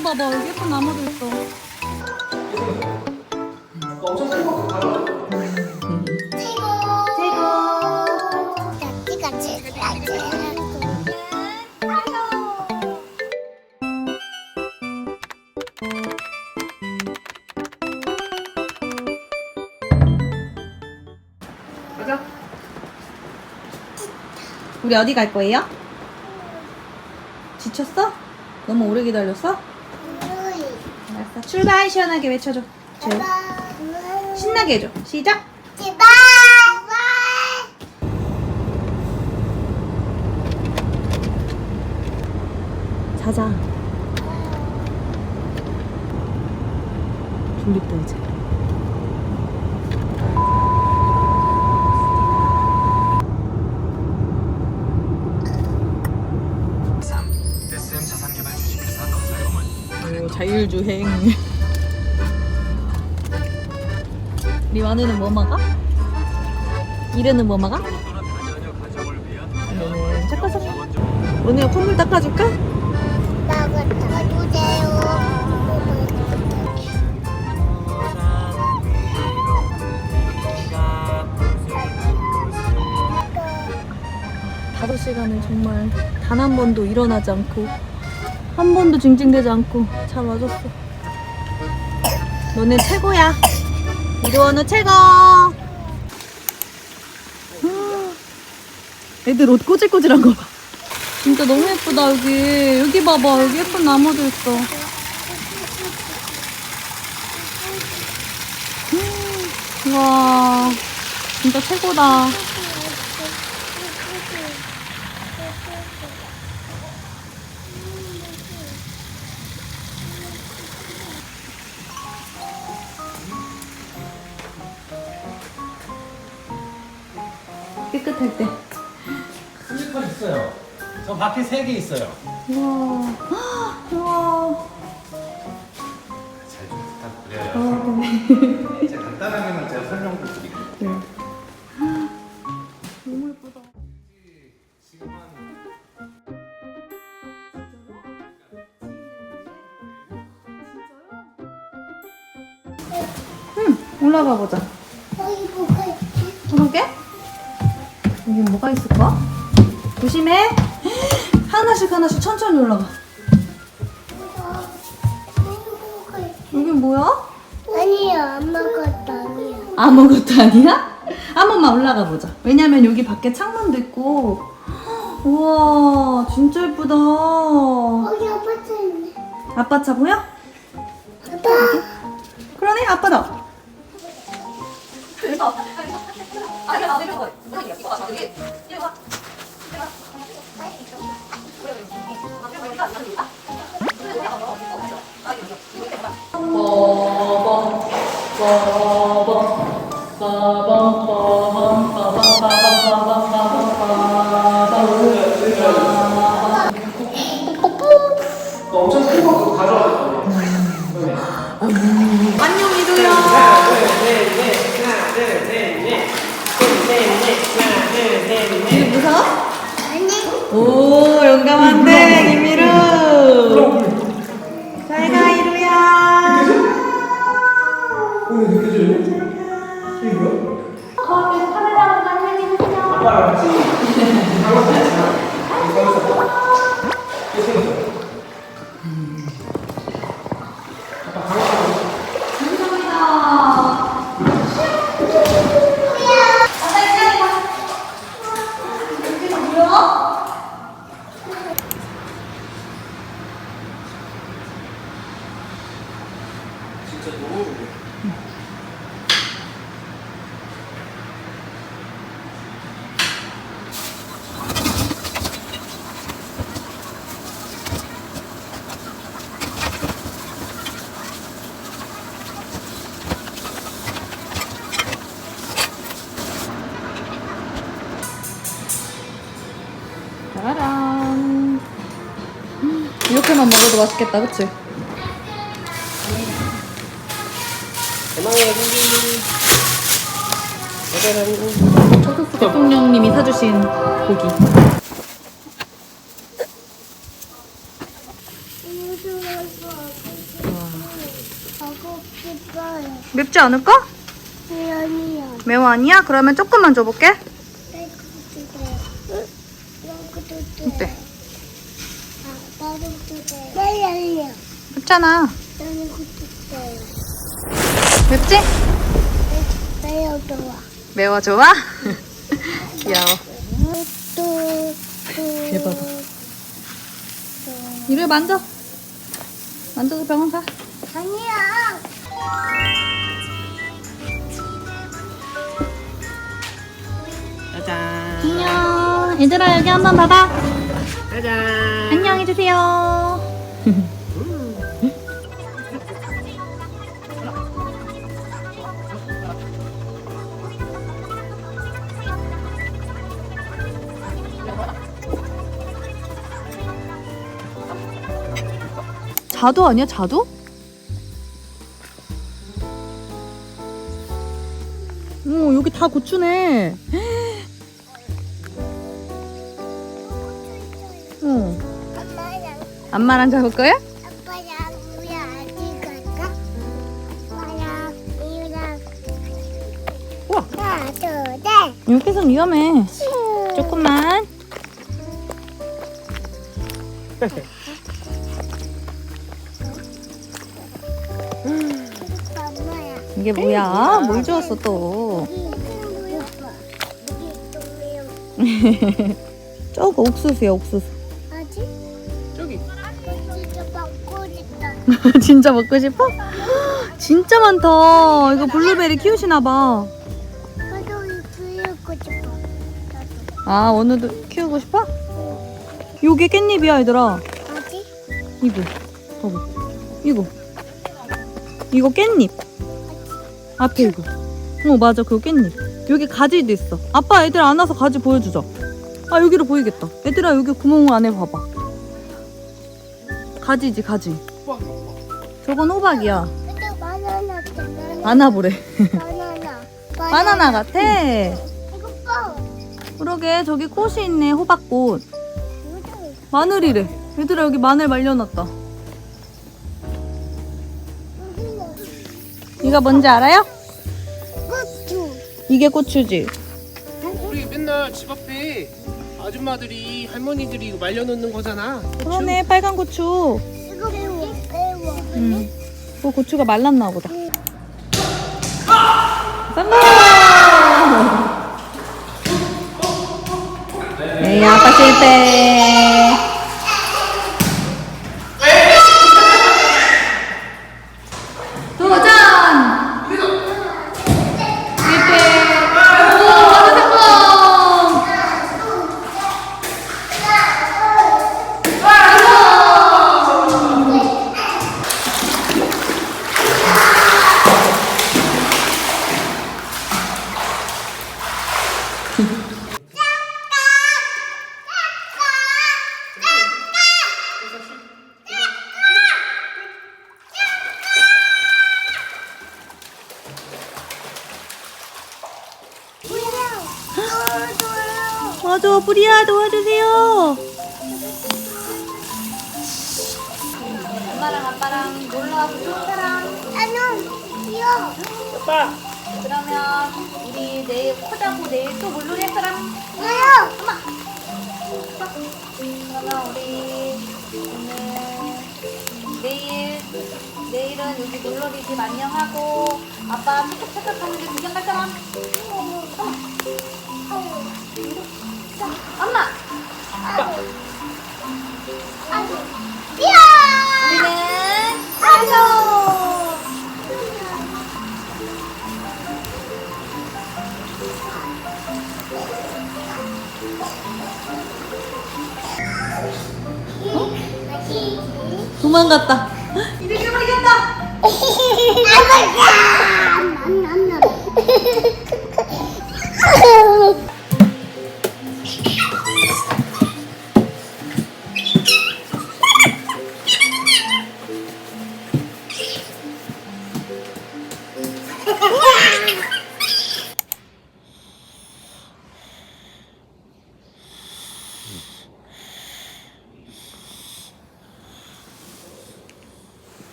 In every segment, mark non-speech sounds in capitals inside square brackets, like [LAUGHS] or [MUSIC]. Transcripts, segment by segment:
여기 봐봐 여기 예쁜 나무도 있어 가자. 우리 어디 갈 거예요? 지쳤어? 너무 오래 기다렸어? 알았어 출발 시원하게 외쳐줘. 제 신나게 해줘. 시작. 자자. 졸립다 이제 오, 자율주행 리와누는 뭐 먹어? 이르는 뭐 먹어? 위한 이거는 착각사 오늘 콧물 닦아줄까? 다섯 시간을 정말 단 한 번도 일어나지 않고 한 번도 징징대지 않고 잘 와줬어. 너는 최고야. 이도원우 최고. 음, 애들 옷 꼬질꼬질한 거 봐. 진짜 너무 예쁘다 여기. 여기 봐봐 여기 예쁜 나무도 있어. 음, 와 진짜 최고다. 할 때. 슬리퍼 있어요. 저 밖에 세 개 있어요. 우와. [GASPS] 우와. 잘 좀 부탁드려요. 아, 네. 제가 간단하게만 제가 설명 천천히 올라가. 여긴 뭐야? 아니야 아무것도 아니야 아무것도 아니야? 한 번만 올라가 보자. 왜냐면 여기 밖에 창문도 있고. 우와, 진짜 예쁘다. 여기 아파트 있네 아빠 차 보여? 아빠 그러네, 아빠다. 너 오, 용감한데, 김미루. 이렇게만 먹어도 맛있겠다, 그치? 대망의 고기. 대통령님이 사주신 고기. 맵지 않을까? 아니요. 매워 아니야? 그러면 조금만 줘볼게. 어때? 나도. 맵잖아. 맵지? 매우 좋아. 매워 좋아? [LAUGHS] 귀여워. 또, 또. 대박아. 이를 만져. 만져서 병원 가. 아니야. 짜잔. 안녕. 얘들아 여기 한번 봐봐. 짜잔. 안녕 해주세요. 자두 아니야 자두? 오 여기 다 고추네. 엄마랑, 잡을 거야? 아빠랑 우리 어디 갈까? 아빠랑 이랑. 우와. 하나, 둘, 셋. 여기서 위험해. 조금만. 엄마야. 이게 뭐야? 뭘 주웠어 또? [LAUGHS] 저거 옥수수야 옥수수. [LAUGHS] 진짜 먹고 싶어? [GASPS] 진짜 많다. 이거 블루베리 키우시나 봐. 나도 이거 싶어. 아 오늘도 키우고 싶어? 요게 깻잎이야 얘들아. 아직? 이거 봐봐. 이거 이거 깻잎. 앞에 이거. 어 맞아 그거 깻잎. 여기 가지도 있어. 아빠 애들 안 와서 가지 보여주자. 아 여기로 보이겠다. 얘들아 여기 구멍 안에 봐봐. 가지지 가지. 저건 호박이야. 근데 바나나 때문에. 안아보래. [LAUGHS] 바나나. 바나나 같아. 이거 봐. 그러게 저기 꽃이 있네 호박꽃. 마늘이래. 얘들아 여기 마늘 말려놨다. 이거 뭔지 알아요? 고추. 이게 고추지. 우리 맨날 집 앞에 아줌마들이 할머니들이 이거 말려놓는 거잖아. 그러네 빨간 고추. 음. 그 고추가 말랐나 보다. 성공! 에이 아빠 실패. 아빠랑 놀러 와서 좋은 사람. 나는 귀여워. 아빠. 그러면 우리 내일 코자고 내일 또 물놀이 할 사람. 나요. 그러면 우리 오늘 내일 내일은 여기 물놀이 집 안녕하고 아빠 찰칵찰칵 하는데 구경 갈 사람. 자, 엄마. 귀여워. 우리는 도망갔다.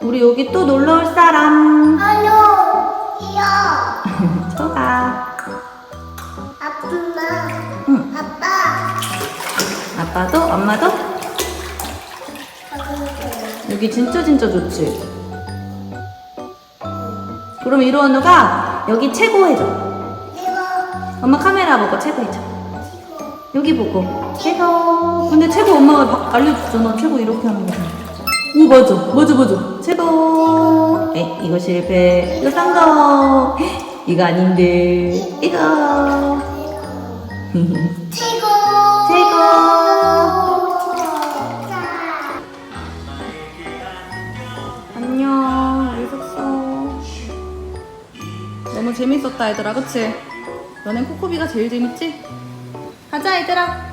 우리 여기 또 놀러 올 사람. 안녕. 저가. 아빠. 응. 아빠. 아빠도 엄마도. 여기 진짜 진짜 좋지. 그럼 이루언누가 여기 최고 해줘. 이거. 엄마 카메라 보고 최고 해줘. 여기 보고 최고. 근데 최고 엄마가 막 알려줬잖아. 최고 이렇게 하는 거. 오 맞아 맞아 맞아 최고. 에 이거 실패. 이거 성공. 이거 아닌데 이거. 최고. 최고. 안녕 우리 숙소. 너무 재밌었다 얘들아 그치? 너넨 코코비가 제일 재밌지? 가자 얘들아.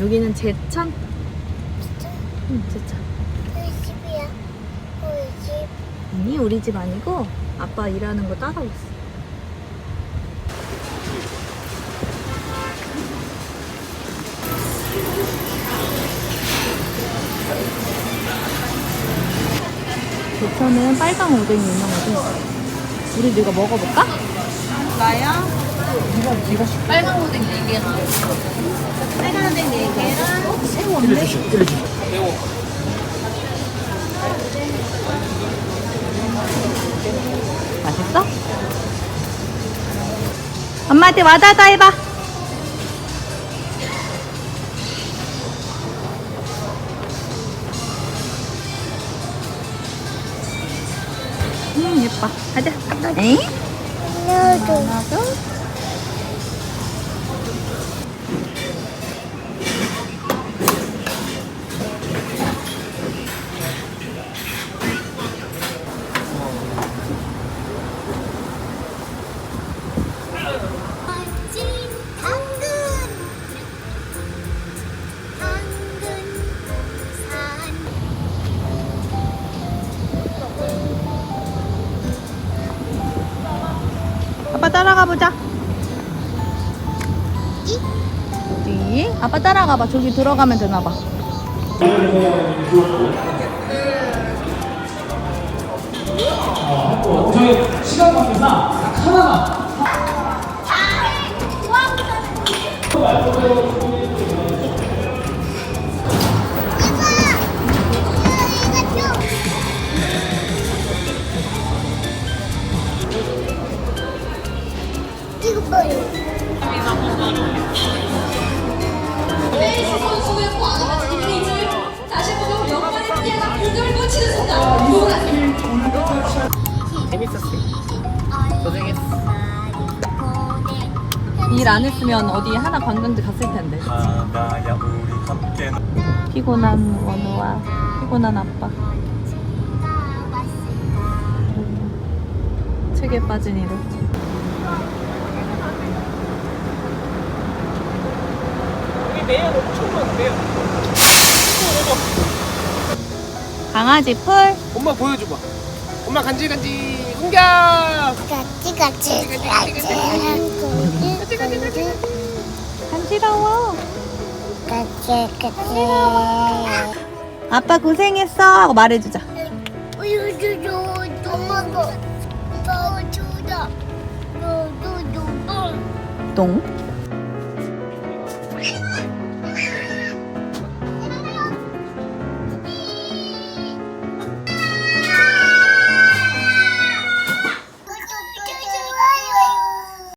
여기는 제천. 응 제천. 우리 집이야. 우리 집. 아니 우리 집 아니고 아빠 일하는 거 따라왔어. 제천은 빨강 오뎅이 유명하대. 우리 이거 먹어볼까? 나야. 빨강 오뎅 4개랑 빨강 오뎅 4개랑 새우 없네. 매워. 맛있어? 엄마한테 와다다 해봐. 음 예뻐. 가자. 응? 나도. 나도. 따라가 보자. 어디? 아빠 따라가 봐. 저기 들어가면 되나 봐. 이거 했으면 어디 하나 관광지 갔을 텐데. 바다야 우리 함께 피곤한 원우와 피곤한 아빠. 책에 빠진. 여기 매연 엄청 많은데요. 강아지 풀. 엄마 보여줘봐. 엄마 간질간질 공격. 같이 같이 같이 같이 같이 간지러워. 같이 같이 아빠 고생했어. 하고 말해주자. 똥.